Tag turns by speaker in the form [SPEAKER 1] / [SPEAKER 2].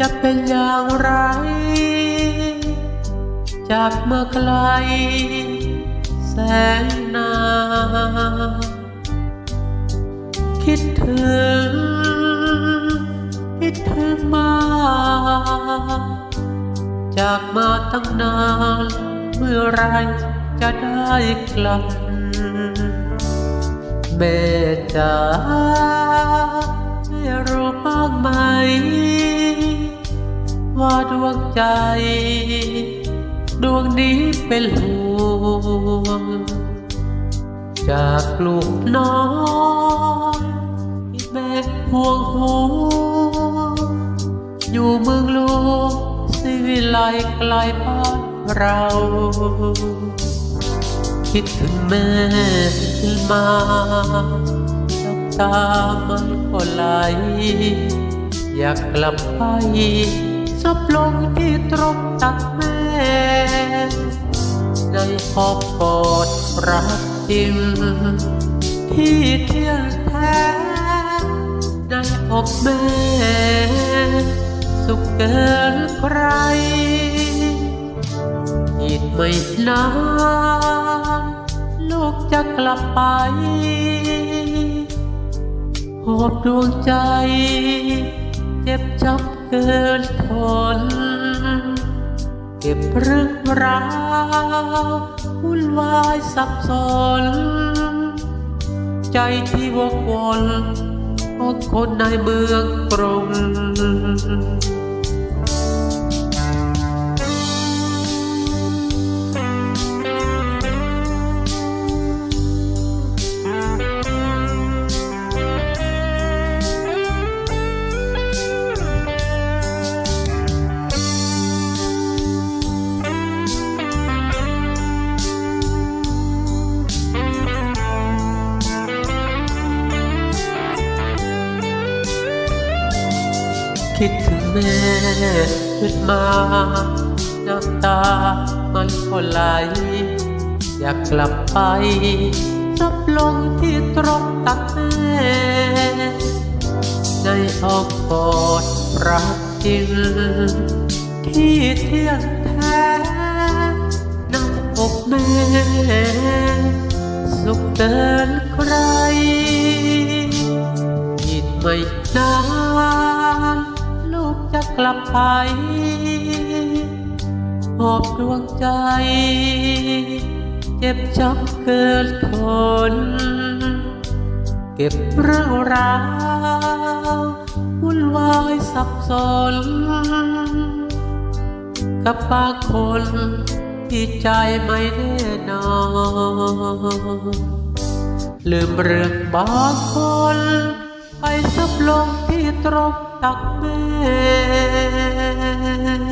[SPEAKER 1] จะเป็นอย่างไร จากมาไกล แสนนานคิดถึง คิดถึงมา จากมาตั้งนาน เมื่อไรจะได้กลับ แม่จ๋าแม่รู้บ้างไหม ว่าดวงใจ ดวงนี้เป็นห่วง จากลูกน้อยแม่ห่วงห่วอยู่เมืองลวงสิวิไลไกลบ้านเรา คิดถึงแม่ขึ้นมาน้ำตามันก็ไหลอยากกลับไป ซบลงที่ตรงตักแม่ ในอ้อมกอดรักจริงที่เที่ยงแท้ในอกแม่ สุขเกินใคร อีกไม่นานลูกจะกลับไปหอบดวงใจ เจ็บจับเกินทน เก็บเรื่องราววุ่นวายสับสน ใจที่วกวนของคนในเมืองกรุง คิดถึงแม่ขึ้นมาน้ำตามันก็ไหล อยากกลับไปซับลงที่ตรงตักแม่ในอ้อมกอดรักจริงที่เที่ยงแท้น้ำอกแม่ กลับไปหอบดวงใจ เจ็บช้ำเกินทนเก็บเรื่องราววุ่นวายสับสน กับบางคนที่ใจไม่แน่นอนลืมเรื่องบางคนไปซับลงที่ตรงตักแม่